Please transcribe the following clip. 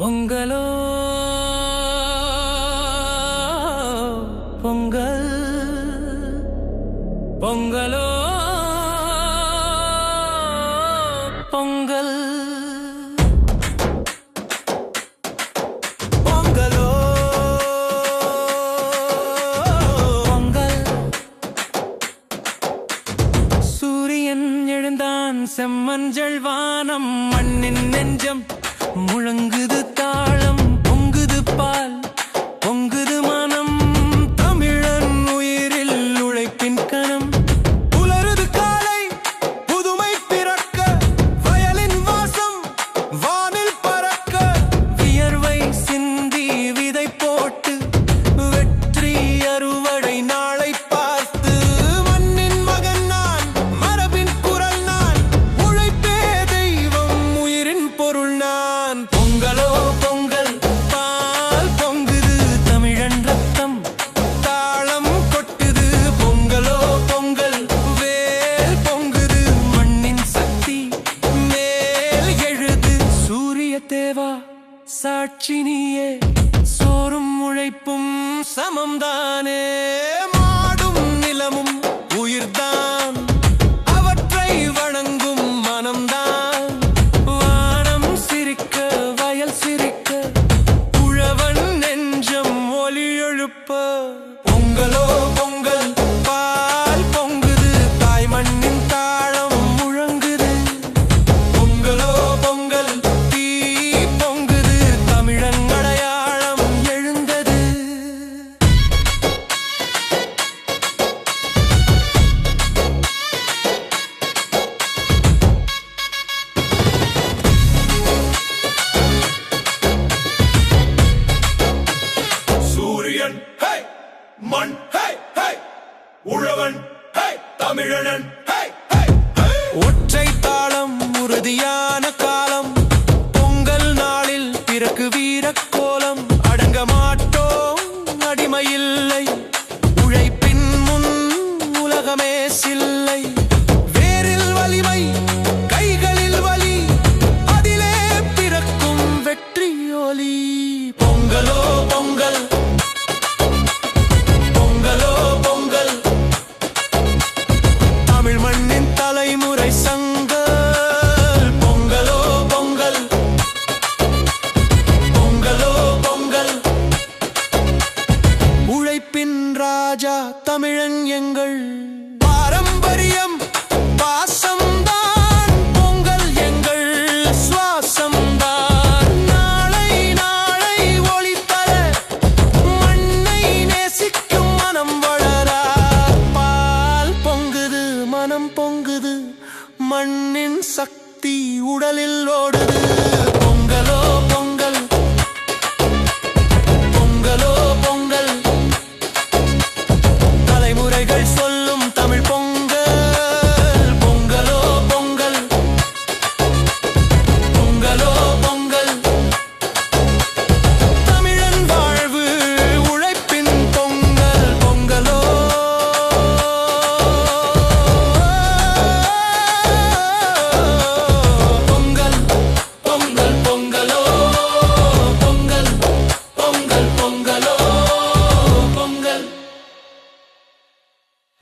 பொங்கலோ பொங்கல் பொங்கலோ பொங்கல். செம்மஞ்சள் வானம் மண்ணின் நெஞ்சம் காட்சினியே. சோறும் உழைப்பும் சமம்தானே. மாடும் நிலமும் உயிர்தான். அவற்றை வணங்கும் மனம்தான். வானம் சிரிக்க வயல் சிரிக்க உழவன் நெஞ்சம் ஒலி எழுப்ப. பொங்கலோ பொங்கல். வீரன் ஹே மண் ஹே ஹே. உழவன் ஹே தமிழனன் ஹே ஹே ஒட்டு மனம் பொங்குது மண்ணின் சக்தி உடலில் ஓடுது.